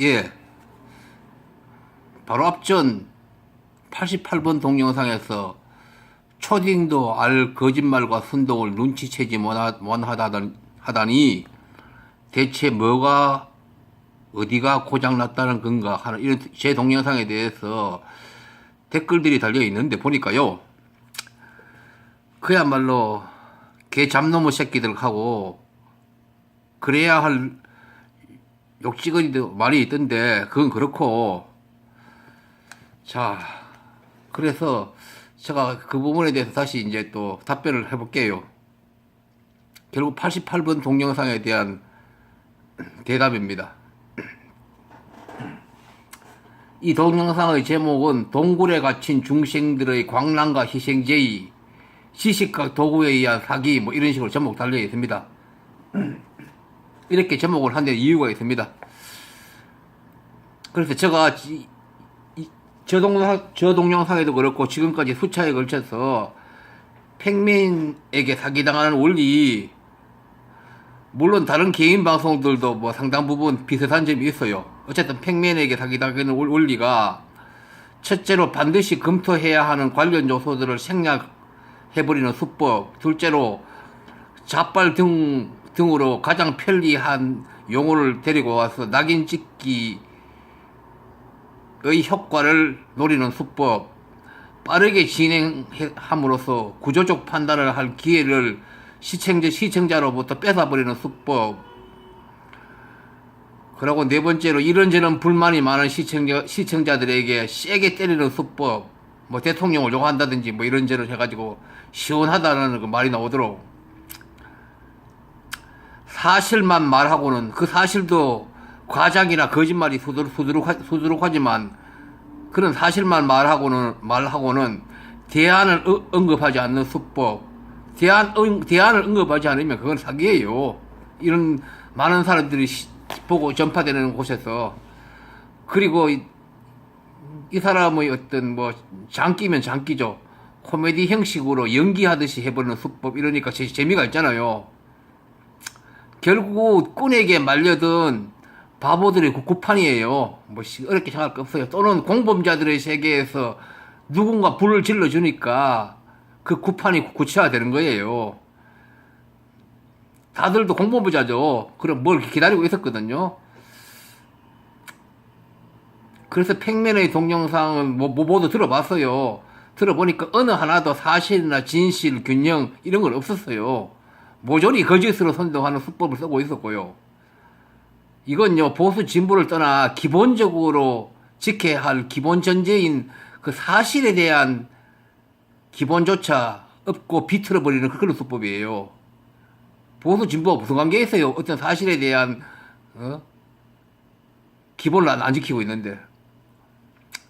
예. 바로 앞전 88번 동영상에서 초딩도 알 거짓말과 순동을 눈치채지 못하- 못하다던- 하다니 대체 뭐가 어디가 고장났다는 건가 하는 이런 제 동영상에 대해서 댓글들이 달려 있는데 보니까요. 그야말로 개 잡놈의 새끼들 하고 그래야 할 욕지거리도 많이 있던데 그건 그렇고 자 그래서 제가 그 부분에 대해서 다시 이제 또 답변을 해볼게요. 결국 88번 동영상에 대한 대답입니다. 이 동영상의 제목은 동굴에 갇힌 중생들의 광란과 희생제의, 시식과 도구에 의한 사기 뭐 이런 식으로 제목 달려 있습니다. 이렇게 제목을 한 데 이유가 있습니다. 그래서 제가 이- 이- 저 동영상, 저 동영상에도 그렇고 지금까지 수차에 걸쳐서 팩맨에게 사기당하는 원리 물론 다른 개인 방송들도 뭐 상당 부분 비슷한 점이 있어요. 어쨌든 팩맨에게 사기당하는 원- 원리가 첫째로 반드시 검토해야 하는 관련 요소들을 생략해버리는 수법, 둘째로 자빨 등, 등으로 가장 편리한 용어를 데리고 와서 낙인 찍기의 효과를 노리는 수법, 빠르게 진행함으로써 구조적 판단을 할 기회를 시청자, 시청자로부터 뺏어버리는 수법, 그리고 네 번째로 이런저런 불만이 많은 시청자, 시청자들에게 세게 때리는 수법, 뭐 대통령을 욕한다든지 뭐 이런저런 해가지고 시원하다는 그 말이 나오도록 사실만 말하고는 그 사실도 과장이나 거짓말이 수두룩, 수두룩, 수두룩하지만 그런 사실만 말하고는 말하고는 대안을 어- 언급하지 않는 수법 대안 응- 대안을 언급하지 않으면 그건 사기예요. 이런 많은 사람들이 시- 보고 전파되는 곳에서 그리고 이, 이 사람의 어떤 뭐 장기면 장기죠. 코미디 형식으로 연기하듯이 해버리는 수법 이러니까 제, 재미가 있잖아요. 결국 꾼에게 말려든 바보들의 구- 구판이에요. 뭐 시- 어렵게 생각할 거 없어요. 또는 공범자들의 세계에서 누군가 불을 질러 주니까 그 구판이 구체화되는 거예요. 다들도 공범자죠. 그럼 뭘 기다리고 있었거든요. 그래서 팩맨의 동영상은 뭐, 뭐 모두 들어봤어요. 들어보니까 어느 하나도 사실이나 진실, 균형 이런 건 없었어요. 모조리 거짓으로 선동하는 수법을 쓰고 있었고요. 이건요 보수 진보를 떠나 기본적으로 지켜야 할 기본 전제인 그 사실에 대한 기본조차 없고 비틀어 버리는 그런 수법이에요. 보수 진보가 무슨 관계 있어요? 어떤 사실에 대한 어? 기본을 안, 안 지키고 있는데.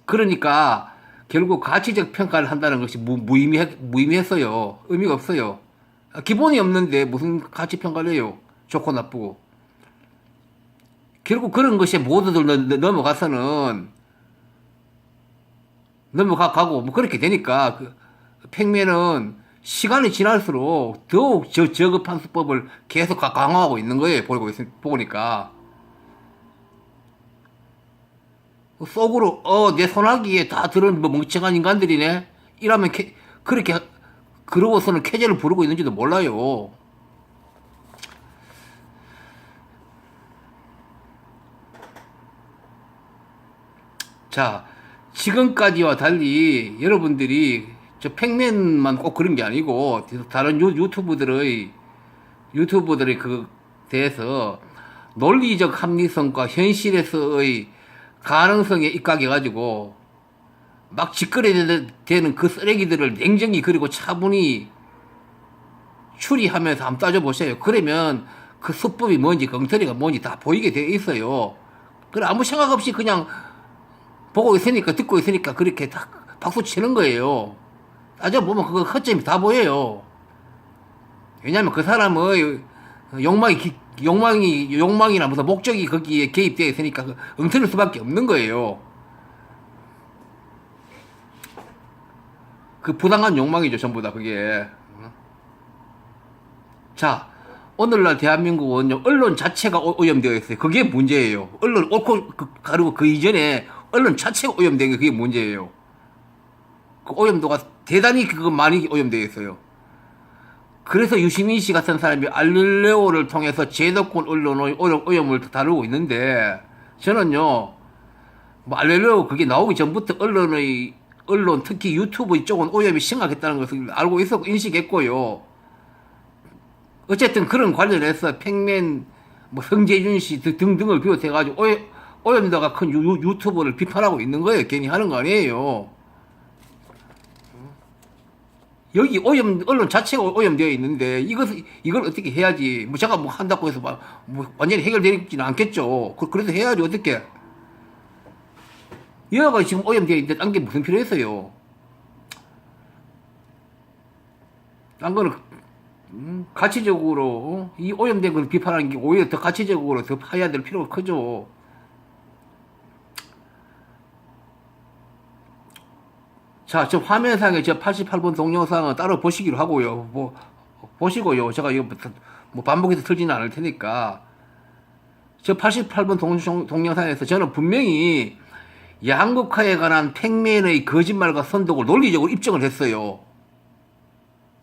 그러니까 결국 가치적 평가를 한다는 것이 무, 무의미해, 무의미했어요. 의미가 없어요. 기본이 없는데 무슨 가치 평가를 해요? 좋고 나쁘고. 결국 그런 것에 모두들 넘어가서는 넘어가고 뭐 그렇게 되니까 그 팩맨은 시간이 지날수록 더욱 저, 저급한 수법을 계속 가- 강화하고 있는 거예요. 보고 있, 보니까. 속으로 어내 손아귀에 다 들은 뭐 멍청한 인간들이네 이러면 캐, 그렇게 그러고서는 캐제를 부르고 있는지도 몰라요. 자 지금까지와 달리 여러분들이 저 팩맨만 꼭 그런 게 아니고 다른 유, 유튜브들의 유튜브들의 그 대해서 논리적 합리성과 현실에서의 가능성에 입각해 가지고 막 짓거려야 되는 그 쓰레기들을 냉정히 그리고 차분히 추리하면서 한번 따져보세요. 그러면 그 수법이 뭔지 엉터리가 뭔지 다 보이게 돼 있어요. 그래 아무 생각 없이 그냥 보고 있으니까 듣고 있으니까 그렇게 다 박수 치는 거예요. 따져보면 그거 허점이 다 보여요. 왜냐면 그 사람의 욕망이 기- 욕망이 욕망이나 무슨 목적이 거기에 개입되어 있으니까 그 엉터릴 수밖에 없는 거예요. 그 부당한 욕망이죠 전부 다 그게. 자 오늘날 대한민국은 언론 자체가 오- 오염되어 있어요. 그게 문제예요. 언론 옳고 그, 가르고 그 이전에 언론 자체가 오염된 게 그게 문제예요. 그 오염도가 대단히 그거 많이 오염되어 있어요. 그래서 유시민 씨 같은 사람이 알릴레오를 통해서 제도권 언론의 오염, 오염을 다루고 있는데 저는요 뭐 알릴레오 그게 나오기 전부터 언론의 언론 특히 유튜브 이쪽은 오염이 심각했다는 것을 알고 있었고 인식했고요. 어쨌든 그런 관련해서 팽맨 뭐 성재준 씨 등- 등등을 비롯해가지고 오염, 오염도가 큰 유, 유- 유튜브를 비판하고 있는 거예요. 괜히 하는 거 아니에요. 여기 오염 언론 자체가 오염되어 있는데 이것을 이걸 어떻게 해야지 뭐 제가 뭐 한다고 해서 막, 뭐 완전히 해결되지는 않겠죠. 그, 그래서 해야지 어떻게 여가 지금 오염되어 있는데 딴 게 무슨 필요 있어요. 딴 거는 음, 가치적으로 어? 이 오염된 걸 비판하는 게 오히려 더 가치적으로 더 파야 될 필요가 크죠. 자, 저 화면상에 저 88번 동영상은 따로 보시기로 하고요. 뭐 보시고요. 제가 이거 뭐 반복해서 틀지는 않을 테니까. 저 88번 동, 동영상에서 저는 분명히 양극화에 관한 팽맨의 거짓말과 선동을 논리적으로 입증을 했어요.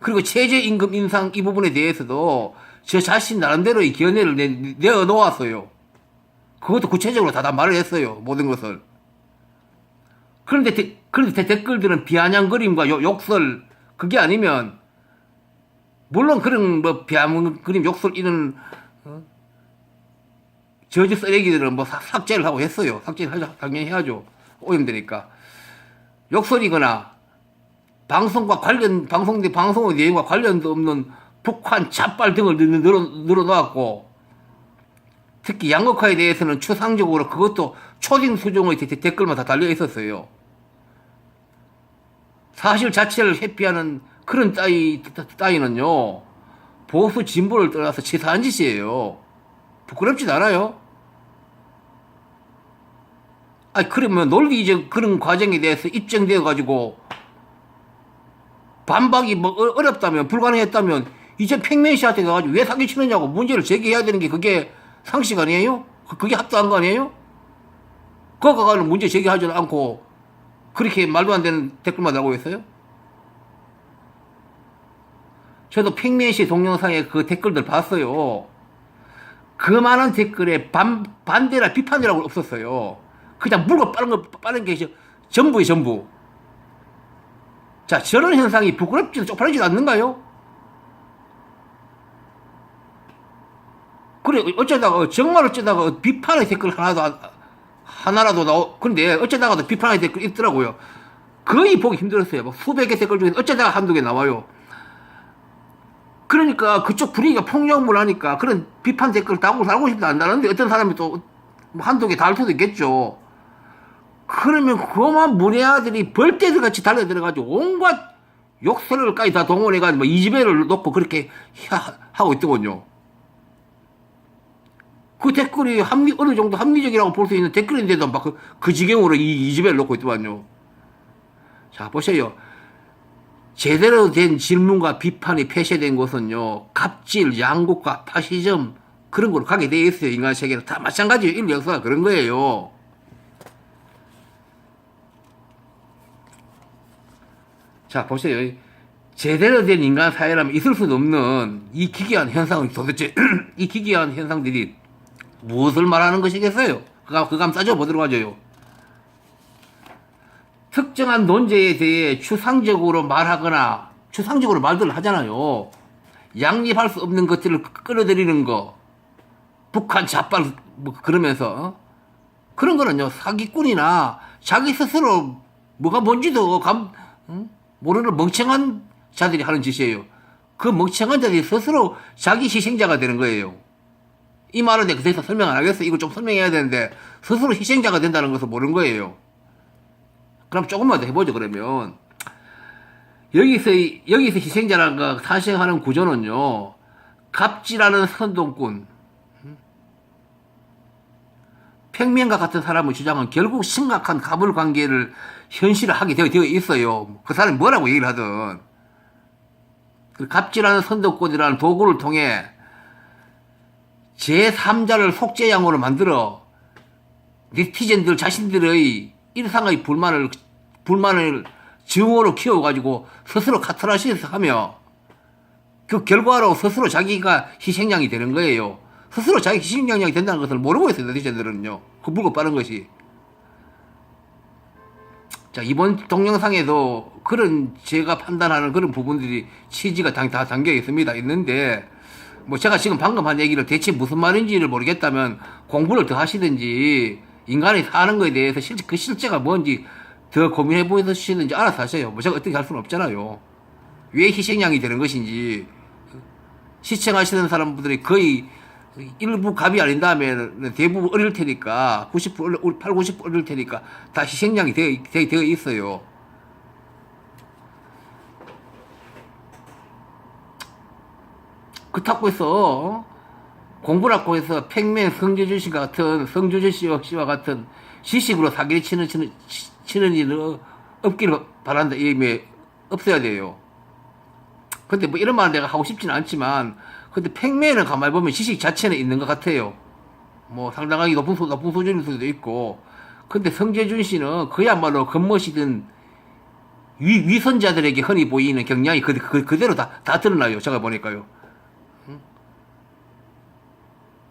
그리고 최저임금 인상 이 부분에 대해서도 저 자신 나름대로의 견해를 내, 내어 놓았어요. 그것도 구체적으로 다, 다 말을 했어요. 모든 것을. 그런데, 데, 그런데 데- 댓글들은 비아냥거림과 욕- 욕설, 그게 아니면, 물론 그런 뭐 비아냥거림, 욕설 이런, 어? 저지 쓰레기들은 뭐 삭- 삭제를 하고 했어요. 삭제를 하죠. 당연히 해야죠. 오염되니까. 욕설이거나, 방송과 관련, 방송, 방송의 내용과 관련도 없는 북한 잡발 등을 늘어놓았고, 특히 양극화에 대해서는 추상적으로 그것도 초딩 수준의 데- 댓글만 다 달려 있었어요. 사실 자체를 회피하는 그런 따위, 따- 따위는요, 보수 진보를 떠나서 치사한 짓이에요. 부끄럽지 않아요? 아니, 그러면 논리적 그런 과정에 대해서 입증되어 가지고, 반박이 뭐 어- 어렵다면, 불가능했다면, 이제 팽맨 씨한테 가가지고 왜 사기치느냐고 문제를 제기해야 되는 게 그게 상식 아니에요? 그- 그게 합당한 거 아니에요? 그거 가가지고 문제 제기하지 않고 그렇게 말도 안 되는 댓글만 나오고 있어요? 저도 팽맨 씨 동영상에 그 댓글들 봤어요. 그 많은 댓글에 반, 반대나 비판이라고 없었어요. 그냥 물고 빠른 거, 빠른 게 전부의 전부. 자, 저런 현상이 부끄럽지도 쪽팔리지도 않는가요? 그래, 어쩌다가, 정말 어쩌다가 비판의 댓글 하나도, 안- 하나라도 나오, 근데 어쩌다가도 비판의 댓글 있더라고요. 거의 보기 힘들었어요. 막 수백 개 댓글 중에 어쩌다가 한두 개 나와요. 그러니까 그쪽 분위기가 폭력물 하니까 그런 비판 댓글 달고 살고 싶지 않다는데 어떤 사람이 또뭐 한두 개 달 수도 있겠죠. 그러면 그만 문외아들이 벌떼들 같이 달려들어가지고 온갖 욕설을까지 다 동원해가지고 뭐 이지배를 놓고 그렇게 하- 하고 있더군요. 그 댓글이 합리, 어느 정도 합리적이라고 볼 수 있는 댓글인데도 막 그, 그 지경으로 이, 이지배를 놓고 있더만요. 자, 보세요. 제대로 된 질문과 비판이 폐쇄된 곳은요, 갑질, 양국과 파시즘, 그런 걸로 가게 돼 있어요. 인간 세계는 다 마찬가지예요. 인류 역사가 그런 거예요. 자, 보세요. 제대로 된 인간 사회라면 있을 수 없는 이 기괴한 현상은 도대체, 이 기괴한 현상들이 무엇을 말하는 것이겠어요? 그가 한번 따져보도록 하죠. 특정한 논제에 대해 추상적으로 말하거나 추상적으로 말들을 하잖아요. 양립할 수 없는 것들을 끌어들이는 거. 북한 잡발 뭐 그러면서 어? 그런 거는요 사기꾼이나 자기 스스로 뭐가 뭔지도 감 응? 모르는 멍청한 자들이 하는 짓이에요. 그 멍청한 자들이 스스로 자기 희생자가 되는 거예요. 이 말은 내가 그래서 설명 안 하겠어. 이거 좀 설명해야 되는데 스스로 희생자가 된다는 것을 모르는 거예요. 그럼 조금만 더 해보죠. 그러면 여기서 여기서 희생자라가 탄생하는 구조는요. 갑질하는 선동꾼, 평면과 같은 사람의 주장은 결국 심각한 가불 관계를 현실화하게 되어, 되어 있어요. 그 사람이 뭐라고 얘기를 하든. 그 갑질하는 선덕권이라는 도구를 통해 제3자를 속죄양으로 만들어 네티즌들 자신들의 일상의 불만을 불만을 증오로 키워가지고 스스로 카타르시스 하며 그 결과로 스스로 자기가 희생양이 되는 거예요. 스스로 자기 희생양이 된다는 것을 모르고 있어요, 네티즌들은요. 그 물고 빠른 것이. 자, 이번 동영상에도 그런 제가 판단하는 그런 부분들이 취지가 다, 다 담겨 있습니다. 있는데, 뭐 제가 지금 방금 한 얘기를 대체 무슨 말인지를 모르겠다면 공부를 더 하시든지 인간이 사는 거에 대해서 실제 그 실제가 뭔지 더 고민해 보시든지 알아서 하세요. 뭐 제가 어떻게 할 수는 없잖아요. 왜 희생양이 되는 것인지 시청하시는 사람들이 거의 일부 갑이 아닌 다음에는 대부분 어릴 테니까 90% 8, 90% 어릴 테니까 다 희생양이 되어, 되어, 있어요. 그렇다고 해서 공부라고 해서 팽맨 성재준 씨 같은 성주준 씨와 같은 시식으로 사기를 치는 치는 치는 일은 없기를 바란다 이 의미에 없어야 돼요. 근데 뭐 이런 말은 내가 하고 싶지는 않지만 근데 팽맨을 가만히 보면 지식 자체는 있는 것 같아요. 뭐 상당하게 높은 소, 높은 수준일 수도 있고 근데 성재준 씨는 그야말로 겉멋이든 위, 위선자들에게 흔히 보이는 경향이 그, 그, 그대로 다, 다 드러나요. 제가 보니까요. 응?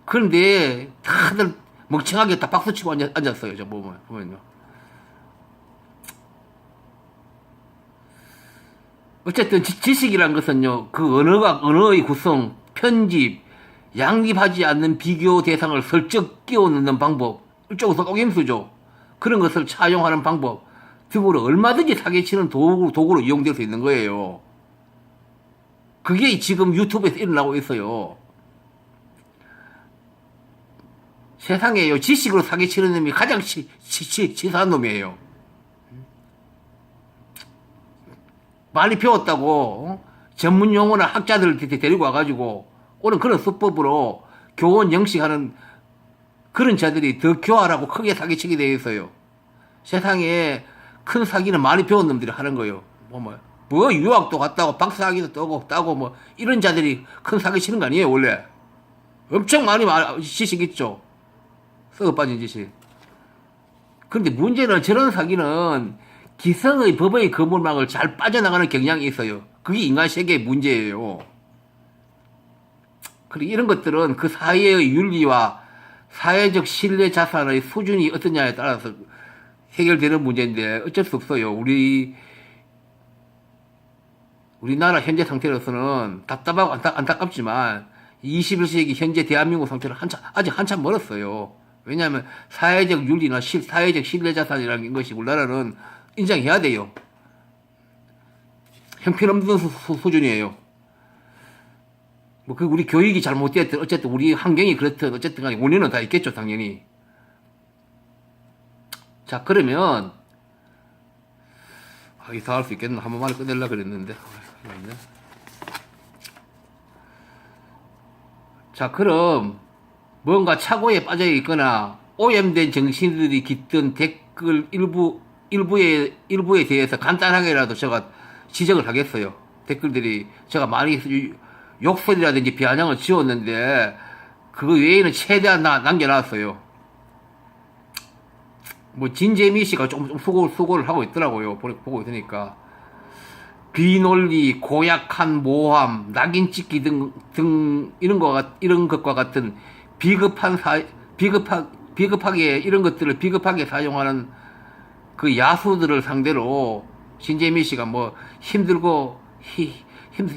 그런데 다들 멍청하게 다 박수치고 앉았, 앉았어요. 저 보면, 보면요. 어쨌든 지, 지식이란 것은요, 그 언어가, 언어의 구성, 편집, 양립하지 않는 비교 대상을 슬쩍 끼워 넣는 방법, 일종의 속임수죠. 그런 것을 차용하는 방법 등으로 얼마든지 사기치는 도구, 도구로 이용될 수 있는 거예요. 그게 지금 유튜브에서 일어나고 있어요. 세상에요. 지식으로 사기치는 놈이 가장 치, 치, 치, 치사한 놈이에요. 많이 배웠다고 어? 전문 용어나 학자들을 데- 데리고 와가지고 오는 그런 수법으로 교원 영식하는 그런 자들이 더 교활하고 크게 사기치게 되어 있어요. 세상에 큰 사기는 많이 배운 놈들이 하는 거예요. 뭐, 뭐, 뭐 유학도 갔다고 박사학위도 따고, 따고 뭐 이런 자들이 큰 사기 치는 거 아니에요, 원래. 엄청 많이 말- 지식 있죠. 썩어 빠진 지식. 근데 문제는 저런 사기는 기성의 법의 거물망을 잘 빠져나가는 경향이 있어요. 그게 인간 세계의 문제예요. 그리고 이런 것들은 그 사회의 윤리와 사회적 신뢰 자산의 수준이 어떠냐에 따라서 해결되는 문제인데 어쩔 수 없어요. 우리 우리나라 현재 상태로서는 답답하고 안타, 안타깝지만 21세기 현재 대한민국 상태는 한참 아직 한참 멀었어요. 왜냐하면 사회적 윤리나 실, 사회적 신뢰 자산이라는 것이 우리나라는 인정해야 돼요. 형편없는 수, 수, 수준이에요. 뭐, 그, 우리 교육이 잘못되었든, 어쨌든, 우리 환경이 그렇든, 어쨌든 간에 원인은 다 있겠죠, 당연히. 자, 그러면, 아, 이사할 수 있겠나? 한 번만에 끝내려고 그랬는데. 아. 자, 그럼, 뭔가 착오에 빠져 있거나, 오염된 정신들이 깃든 댓글 일부, 일부에, 일부에 대해서 간단하게라도 제가 지적을 하겠어요. 댓글들이 제가 많이 유- 욕설이라든지 비아냥을 지웠는데, 그거 외에는 최대한 나, 남겨놨어요. 뭐, 진재미 씨가 좀, 좀 수고, 수고를 하고 있더라고요. 보- 보고 있으니까. 비논리, 고약한 모함, 낙인 찍기 등, 등, 이런 거, 같- 이런 것과 같은 비급한 사, 비급하, 비급하게, 이런 것들을 비급하게 사용하는 그 야수들을 상대로 신재미 씨가 뭐 힘들고 히, 힘,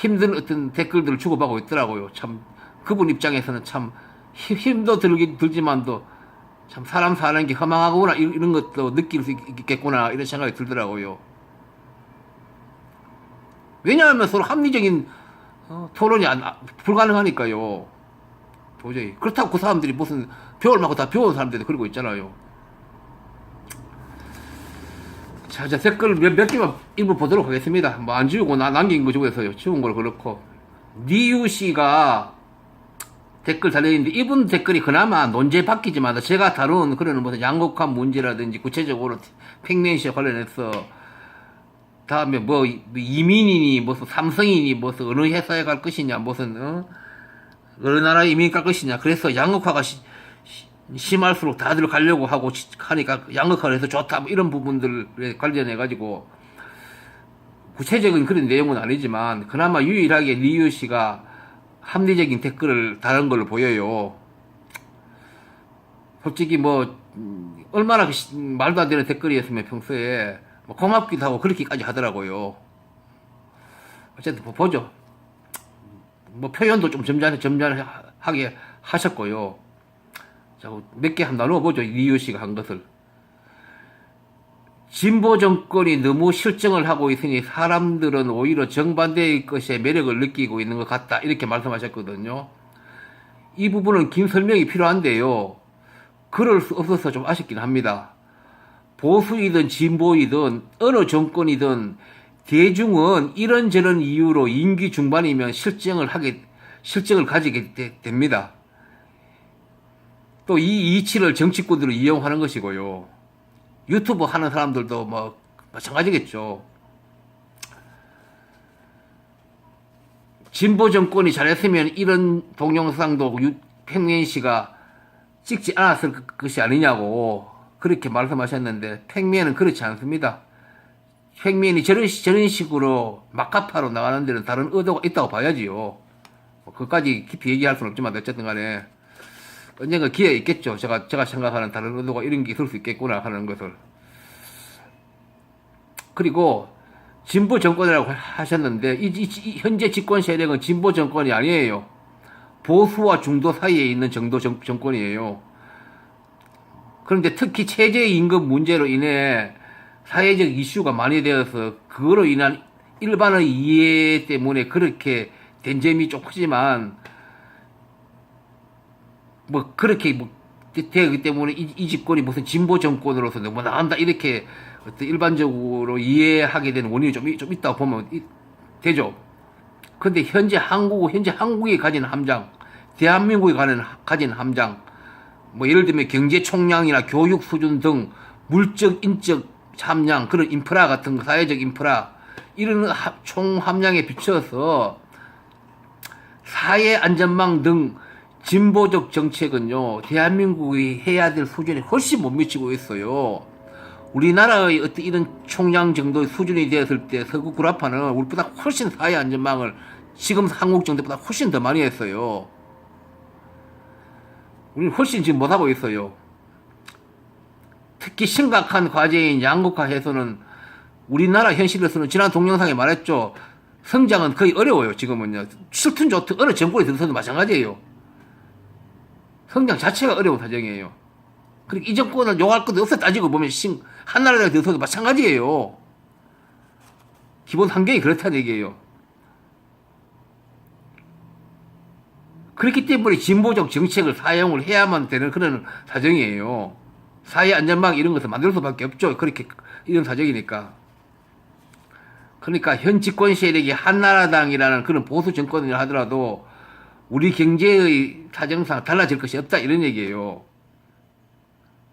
힘든 어떤 댓글들을 주고받고 있더라고요. 참, 그분 입장에서는 참 힘, 힘도 들긴, 들지만도 참 사람 사는 게 허망하구나, 이런, 이런 것도 느낄 수 있겠구나, 이런 생각이 들더라고요. 왜냐하면 서로 합리적인 어, 토론이 안, 아, 불가능하니까요. 도저히. 그렇다고 그 사람들이 무슨 배울 만큼 다 배운 사람들도 그러고 있잖아요. 자, 자 댓글 몇, 몇 개만 일부 보도록 하겠습니다. 뭐 안 지우고 나 남긴 거 중에서요. 지운 걸 그렇고. 니유 씨가 댓글 달려있는데 이분 댓글이 그나마 논제 바뀌지만 제가 다룬 그런 무슨 양극화 문제라든지 구체적으로 팽맨 씨와 관련해서 다음에 뭐 이- 이민이니 무슨 삼성이니 무슨 어느 회사에 갈 것이냐 무슨 어? 어느 나라에 이민 갈 것이냐. 그래서 양극화가 심할수록 다들 가려고 하고 지- 하니까 양극화를 해서 좋다. 뭐 이런 부분들에 관련해 가지고 구체적인 그런 내용은 아니지만 그나마 유일하게 리유 씨가 합리적인 댓글을 다른 걸로 보여요. 솔직히 뭐 음, 얼마나 그 시- 말도 안 되는 댓글이었으면 평소에 뭐 고맙기도 하고 그렇게까지 하더라고요. 어쨌든 뭐 보죠. 뭐 표현도 좀 점잖 점잖하게 하셨고요. 자 몇 개 한번 나눠보죠. 리유 씨가 한 것을. 진보 정권이 너무 실정을 하고 있으니 사람들은 오히려 정반대의 것에 매력을 느끼고 있는 것 같다. 이렇게 말씀하셨거든요. 이 부분은 긴 설명이 필요한데요. 그럴 수 없어서 좀 아쉽긴 합니다. 보수이든 진보이든 어느 정권이든 대중은 이런저런 이유로 임기 중반이면 실정을 하게 실정을 가지게 되- 됩니다. 또 이 이치를 정치꾼들은 이용하는 것이고요. 유튜브 하는 사람들도 뭐 마찬가지겠죠. 진보 정권이 잘했으면 이런 동영상도 유- 팽민 씨가 찍지 않았을 것- 것이 아니냐고 그렇게 말씀하셨는데 팽민은 그렇지 않습니다. 팽민이 저런, 시- 저런 식으로 막가파로 나가는 데는 다른 의도가 있다고 봐야지요. 뭐 그것까지 깊이 얘기할 수는 없지만 어쨌든 간에 언젠가 기회 있겠죠. 제가, 제가 생각하는 다른 의도가 이런 게 있을 수 있겠구나 하는 것을. 그리고 진보 정권이라고 하셨는데 이, 이- 이 현재 집권 세력은 진보 정권이 아니에요. 보수와 중도 사이에 있는 정도 정, 정권이에요. 그런데 특히 최저 임금 문제로 인해 사회적 이슈가 많이 되어서 그거로 인한 일반의 이해 때문에 그렇게 된 점이 좀 크지만 뭐 그렇게 뭐 되- 되기 때문에 이, 이 집권이 무슨 진보 정권으로서 너무 나간다 이렇게 어떤 일반적으로 이해하게 되는 원인이 좀, 이- 좀 있다고 보면 이- 되죠. 근데 현재 한국 현재 한국이 가진 함장, 대한민국이 가는 가진 함장, 뭐 예를 들면 경제 총량이나 교육 수준 등 물적 인적 함량 그런 인프라 같은 거, 사회적 인프라 이런 하- 총 함량에 비춰서 사회 안전망 등 진보적 정책은요 대한민국이 해야 될 수준에 훨씬 못 미치고 있어요. 우리나라의 어떤 이런 총량 정도의 수준이 되었을 때 서구 구라파는 우리보다 훨씬 사회 안전망을 지금 한국 정도보다 훨씬 더 많이 했어요. 우리는 훨씬 지금 못하고 있어요. 특히 심각한 과제인 양극화 해소는 우리나라 현실에서는 지난 동영상에 말했죠. 성장은 거의 어려워요, 지금은요. 싫든 좋든 어느 정권에 들어서도 마찬가지예요. 성장 자체가 어려운 사정이에요. 그리고 이 정권을 욕할 것도 없어 따지고 보면 심, 한나라에 들어서도 마찬가지예요. 기본 환경이 그렇다는 얘기예요. 그렇기 때문에 진보적 정책을 사용을 해야만 되는 그런 사정이에요. 사회 안전망 이런 것을 만들 수밖에 없죠. 그렇게 이런 사정이니까. 그러니까 현 집권 세력이 한나라당이라는 그런 보수 정권이라 하더라도 우리 경제의 사정상 달라질 것이 없다 이런 얘기예요.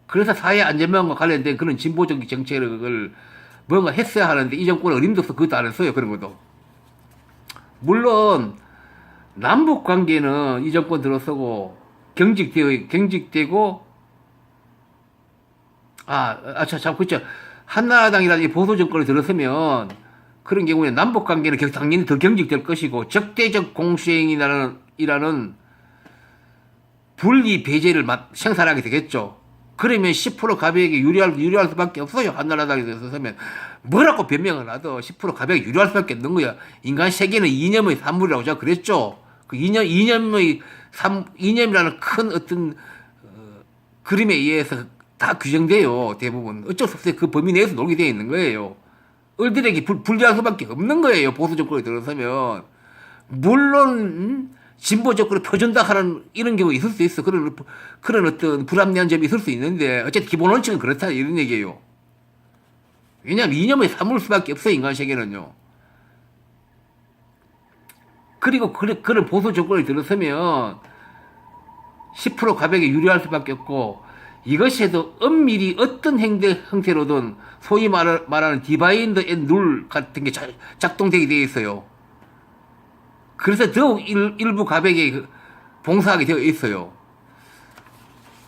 그래서 사회 안전망과 관련된 그런 진보적 정책을 뭔가 했어야 하는데 이 정권은 어림도 없어 그것도 안 했어요 그런 것도. 물론 남북 관계는 이 정권 들어서고 경직되어 경직되고 아, 아, 참, 참, 그렇죠. 한나라당이라든지 보수 정권이 들어서면 그런 경우에 남북 관계는 경- 당연히 더 경직될 것이고 적대적 공수행이라는 이라는 분리 배제를 마- 생산하게 되겠죠. 그러면 10% 가격에 유리할, 유리할 수밖에 없어요. 한나라당에 들어서면. 뭐라고 변명을 하도 10% 가격에 유리할 수밖에 없는 거야. 인간 세계는 이념의 산물이라고 제가 그랬죠. 그 이념, 이념의 삼, 이념이라는 큰 어떤 어, 그림에 의해서 다 규정돼요. 대부분. 어쩔 수 없어요. 그 범위 내에서 놀게 되어 있는 거예요. 을들에게 불, 불리할 수밖에 없는 거예요. 보수 정권에 들어서면. 물론, 음? 진보 정권을 펴준다 하는 이런 경우 있을 수 있어. 그런, 그런 어떤 불합리한 점이 있을 수 있는데, 어쨌든 기본 원칙은 그렇다. 이런 얘기예요. 왜냐하면 이념을 삼을 수밖에 없어요. 인간 세계는요. 그리고 그런, 그런 보수 정권이 들어서면 10% 가격에 유리할 수밖에 없고 이것에도 엄밀히 어떤 행대 형태로든 소위 말, 말하는 디바인드 앤 룰 같은 게 자- 작동되게 되어 있어요. 그래서 더욱 일, 일부 가격에 그 봉사하게 되어 있어요.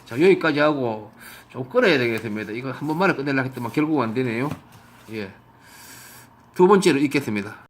자, 여기까지 하고 좀 끊어야 되겠습니다. 이거 한 번만에 끝내려고 했더만 결국 안 되네요. 예. 두 번째로 읽겠습니다.